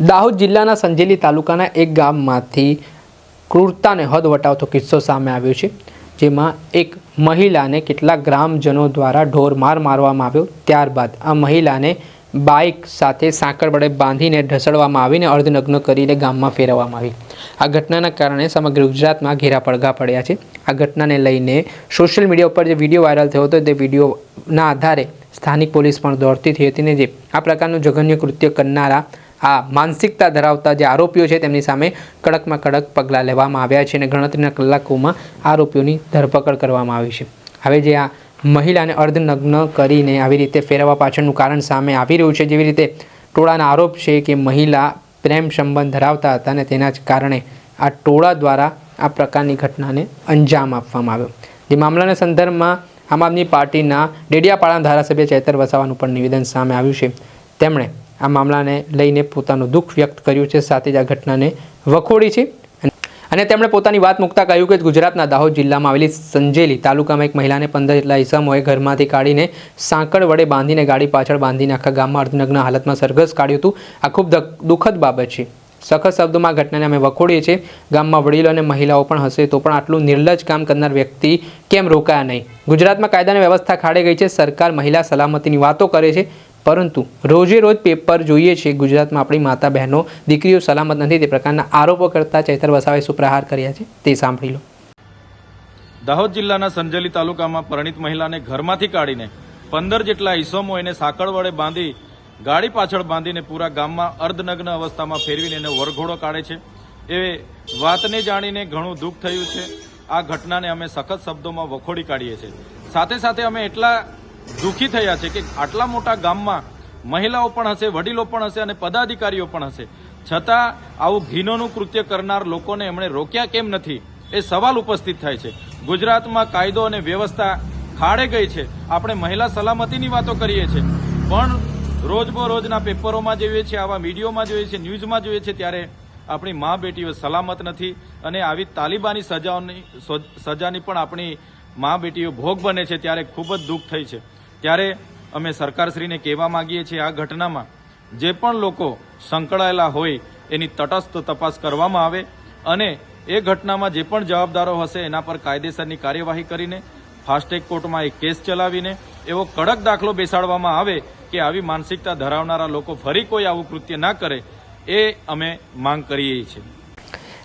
દાહોદ જિલ્લાના સંજેલી તાલુકાના એક ગામમાંથી ક્રૂરતાને હદ વટાવતો કિસ્સો સામે આવ્યો છે, જેમાં એક મહિલાને કેટલાક ગ્રામજનો દ્વારા ઢોર માર મારવામાં આવ્યો. ત્યારબાદ આ મહિલાને બાઇક સાથે સાંકળ વડે બાંધીને ઢસડવામાં આવીને અર્ધનગ્ન કરીને ગામમાં ફેરવવામાં આવી. આ ઘટનાના કારણે સમગ્ર ગુજરાતમાં ઘેરા પડઘા પડ્યા છે. આ ઘટનાને લઈને સોશિયલ મીડિયા ઉપર જે વીડિયો વાયરલ થયો હતો, તે વિડીયોના આધારે સ્થાનિક પોલીસ પણ દોડતી થઈ હતી ને જે આ પ્રકારનું જઘન્ય કૃત્ય કરનારા આ માનસિકતા ધરાવતા જે આરોપીઓ છે તેમની સામે કડકમાં કડક પગલાં લેવામાં આવ્યા છે અને ગણતરીના કલાકોમાં આરોપીઓની ધરપકડ કરવામાં આવી છે. હવે જે આ મહિલાને અર્ધનગ્ન કરીને આવી રીતે ફેરવવા પાછળનું કારણ સામે આવી રહ્યું છે, જેવી રીતે ટોળાના આરોપ છે કે મહિલા પ્રેમ સંબંધ ધરાવતા હતા અને તેના જ કારણે આ ટોળા દ્વારા આ પ્રકારની ઘટનાને અંજામ આપવામાં આવ્યો. જે મામલાના સંદર્ભમાં આમ આદમી પાર્ટીના ડેડિયાપાડાના ધારાસભ્ય ચેતર વસાવાનું પણ નિવેદન સામે આવ્યું છે. તેમણે આ મામલાને લઈને પોતાનું દુઃખ વ્યક્ત કર્યું છે. સાથે જ આ ઘટનાને વખોડી છે. અને તેમણે પોતાની વાત મૂકતા કહ્યું કે ગુજરાતના દાહોદ જિલ્લામાં આવેલી સંજેલી તાલુકામાં એક મહિલાને પંદર જેટલા ઈસમોએ ઘરમાંથી કાઢીને સાંકળ વડે બાંધીને ગાડી પાછળ બાંધીને આખા ગામમાં અર્ધનગ્ન હાલતમાં સરઘસ કાઢ્યું હતું. આ ખૂબ દુઃખદ બાબત છે. સખત શબ્દોમાં ઘટનાને અમે વખોડીએ છીએ. ગામમાં વડીલો અને મહિલાઓ પણ હશે તો પણ આટલું નિર્લજ કામ કરનાર વ્યક્તિ કેમ રોકાયા નહીં? ગુજરાતમાં કાયદાની વ્યવસ્થા ખાડે ગઈ છે. સરકાર મહિલા સલામતીની વાતો કરે છે. પરંતુ રોજે રોજ પેપર જોઈએ છે. ગુજરાતમાં આપણી માતા બહેનો દીકરીઓ સલામત નથી. તે પ્રકારના આરોપો કરતા ચૈતર વસાવાએ શું પ્રહાર કર્યા છે. તે સાંભળી લો. દાહોદ જિલ્લાના સંજેલી તાલુકામાં પરણિત મહિલાને ઘરમાંથી કાઢીને પંદર જેટલા ઈસમો એને સાંકળ વડે બાંધી, ગાડી પાછળ બાંધીને પૂરા ગામમાં અર્ધનગ્ન અવસ્થામાં ફેરવીને એને વરઘોડો કાઢે છે. એ વાતને જાણીને ઘણું દુઃખ થયું છે. આ ઘટનાને અમે સખત શબ્દોમાં વખોડી કાઢીએ છીએ. સાથે સાથે અમે એટલા દુઃખી થયા છે કે આટલા મોટા ગામમાં મહિલાઓ પણ હશે, વડીલો પણ હશે અને પદાધિકારીઓ પણ હશે. છતાં આવું ઘીનોનું કૃત્ય કરનાર લોકોને એમણે રોક્યા કેમ નથી એ સવાલ ઉપસ્થિત થાય છે. ગુજરાતમાં કાયદો અને વ્યવસ્થા ખાડે ગઈ છે. આપણે મહિલા સલામતીની વાતો કરીએ છીએ. પણ રોજબરોજના પેપરોમાં જોઈએ છીએ આવા મીડિયોમાં જોઈએ છીએ ન્યૂઝમાં જોઈએ છીએ ત્યારે આપણી મા બેટીઓ સલામત નથી અને આવી તાલિબાની સજાઓની સજાની પણ આપણી મા બેટીઓ ભોગ બને છે, ત્યારે ખૂબ જ દુઃખ થઈ છે. ત્યારે અમે સરકારશ્રીને કહેવા માગીએ છીએ આ ઘટનામાં જે પણ લોકો સંકળાયેલા હોય એની તટસ્થ તપાસ કરવામાં આવે અને એ ઘટનામાં જે પણ જવાબદારો હશે એના પર કાયદેસરની કાર્યવાહી કરીને ફાસ્ટેગ કોર્ટમાં એક કેસ ચલાવીને એવો કડક દાખલો બેસાડવામાં આવે કે આવી માનસિકતા ધરાવનારા લોકો ફરી કોઈ આવું કૃત્ય ના કરે એ અમે માંગ કરીએ છીએ.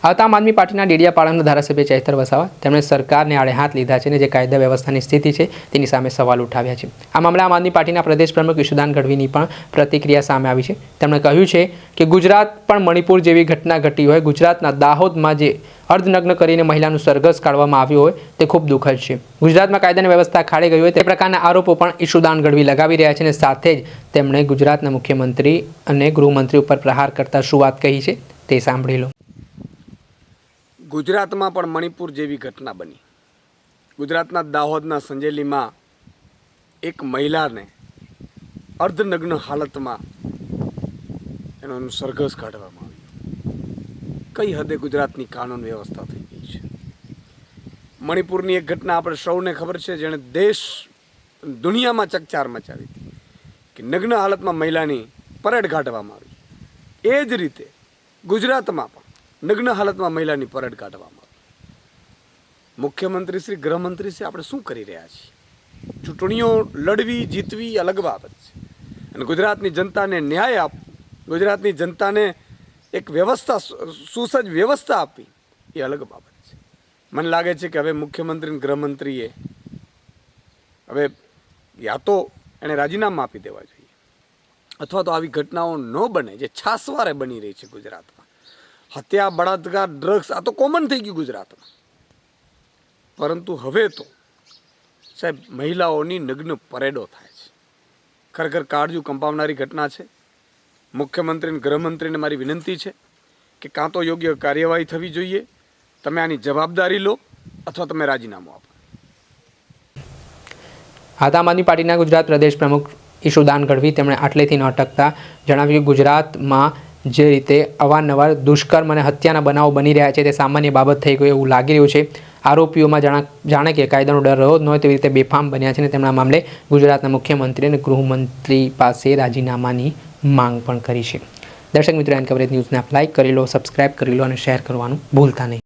આવતા આમ આદમી પાર્ટીના ડેડિયાપાડાના ધારાસભ્ય ચૈતર વસાવા તેમણે સરકારને આડે હાથ લીધા છે અને જે કાયદા વ્યવસ્થાની સ્થિતિ છે તેની સામે સવાલ ઉઠાવ્યા છે. આ મામલે આમ આદમી પાર્ટીના પ્રદેશ પ્રમુખ ઈશુદાન ગઢવીની પણ પ્રતિક્રિયા સામે આવી છે. તેમણે કહ્યું છે કે ગુજરાત પણ મણિપુર જેવી ઘટના ઘટી હોય, ગુજરાતના દાહોદમાં જે અર્ધનગ્ન કરીને મહિલાનું સરઘસ કાઢવામાં આવ્યું હોય, તે ખૂબ દુઃખદ છે. ગુજરાતમાં કાયદાની વ્યવસ્થા ખાડે ગઈ હોય તે પ્રકારના આરોપો પણ ઈશુદાન ગઢવી લગાવી રહ્યા છે અને સાથે જ તેમણે ગુજરાતના મુખ્યમંત્રી અને ગૃહમંત્રી ઉપર પ્રહાર કરતા શું વાત કહી છે તે સાંભળી લો. ગુજરાતમાં પણ મણિપુર જેવી ઘટના બની. ગુજરાતના દાહોદના સંજેલીમાં એક મહિલાને અર્ધનગ્ન હાલતમાં એનો સરઘસ કાઢવામાં આવ્યું. કઈ હદે ગુજરાતની કાનૂન વ્યવસ્થા થઈ ગઈ છે? મણિપુરની એક ઘટના આપણે સૌને ખબર છે, જેણે દેશ દુનિયામાં ચકચાર મચાવી હતી કે નગ્ન હાલતમાં મહિલાની પરેડ કાઢવામાં આવી. એ જ રીતે ગુજરાતમાં પણ નગ્ન હાલતમાં મહિલાની પરેડ કાઢવામાં આવી. મુખ્યમંત્રી શ્રી, ગૃહમંત્રી શ્રી આપણે શું કરી રહ્યા છીએ? ચૂંટણીઓ લડવી, જીતવી અલગ બાબત છે. અને ગુજરાતની જનતાને ન્યાય આપવો ગુજરાતની જનતાને એક વ્યવસ્થા સુસજ્જ વ્યવસ્થા આપવી એ અલગ બાબત છે. મને લાગે છે કે હવે મુખ્યમંત્રી ગૃહમંત્રીએ હવે યા તો એણે રાજીનામા આપી દેવા જોઈએ. અથવા તો આવી ઘટનાઓ ન બને જે છાસવારે બની રહી છે ગુજરાતમાં. હત્યા, બળાત્કાર ડ્રગ્સ આ તો કોમન થઈ ગયું ગુજરાતમાં. પરંતુ હવે તો, સાહેબ, મહિલાઓની નગ્ન પરેડો થાય છે. ખરેખર કાળજુ કંપાવનારી ઘટના છે. મુખ્યમંત્રી અને ગૃહમંત્રીને મારી વિનંતી છે કે કાં તો યોગ્ય કાર્યવાહી થવી જોઈએ. તમે આની જવાબદારી લો અથવા તમે રાજીનામું આપો. આદ આમ આદમી પાર્ટીના ગુજરાત પ્રદેશ પ્રમુખ ઈશુદાન ગઢવી તેમણે આટલેથી ન અટકતા. જણાવ્યું ગુજરાતમાં જે રીતે અવારનવાર દુષ્કર્મ અને હત્યાના બનાવો બની રહ્યા છે, તે સામાન્ય બાબત થઈ ગઈ એવું લાગી રહ્યું છે. આરોપીઓમાં જાણે જાણે કે કાયદાનો ડર રહ્યો જ ન હોય તેવી રીતે બેફામ બન્યા છે અને તેમના મામલે ગુજરાતના મુખ્યમંત્રી અને ગૃહમંત્રી પાસે રાજીનામાની માંગ પણ કરી છે. દર્શક મિત્રો, એન કવરેજ ન્યૂઝને આપ લાઇક કરી લો, સબસ્ક્રાઇબ કરી લો અને શેર કરવાનું ભૂલતા નહીં.